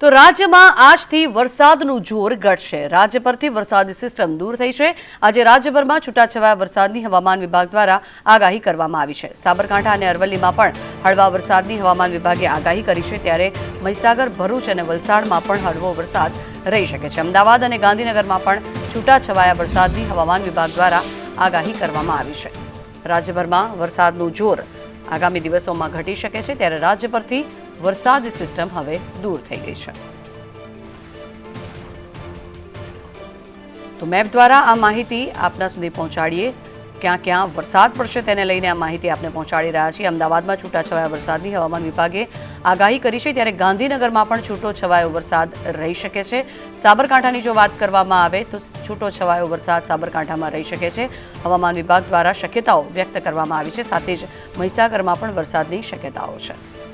તો રાજ્યમાં આજથી વરસાદનું જોર ઘટશે. રાજ્ય પરથી વરસાદી સિસ્ટમ દૂર થઈ છે. આજે રાજ્યભરમાં છૂટાછવાયા વરસાદની હવામાન વિભાગ દ્વારા આગાહી કરવામાં આવી છે. સાબરકાંઠા અને અરવલ્લીમાં પણ હળવા વરસાદની હવામાન વિભાગે આગાહી કરી છે. ત્યારે મહીસાગર, ભરૂચ અને વલસાડમાં પણ હળવો વરસાદ રહી શકે છે. અમદાવાદ અને ગાંધીનગરમાં પણ છૂટાછવાયા વરસાદની હવામાન વિભાગ દ્વારા આગાહી કરવામાં આવી છે. રાજ્યભરમાં વરસાદનું જોર આગામી દિવસોમાં ઘટી શકે છે. ત્યારે રાજ્ય પરથી વરસાદી સિસ્ટમ હવે દૂર થઈ ગઈ છે. તો મેપ દ્વારા આ માહિતી આપના સુધી પહોંચાડીએ. ક્યાં ક્યાં વરસાદ પડશે તેને લઈને આ માહિતી આપને પહોંચાડી રહ્યા છીએ. અમદાવાદમાં છૂટાછવાયા વરસાદની હવામાન વિભાગે આગાહી કરી છે. ત્યારે ગાંધીનગરમાં પણ છૂટો છવાયો વરસાદ રહી શકે છે. સાબરકાંઠાની જો વાત કરવામાં આવે તો છૂટો છવાયો વરસાદ સાબરકાંઠામાં રહી શકે છે. હવામાન વિભાગ દ્વારા શક્યતાઓ વ્યક્ત કરવામાં આવી છે. સાથે જ મહીસાગરમાં પણ વરસાદની શક્યતાઓ છે.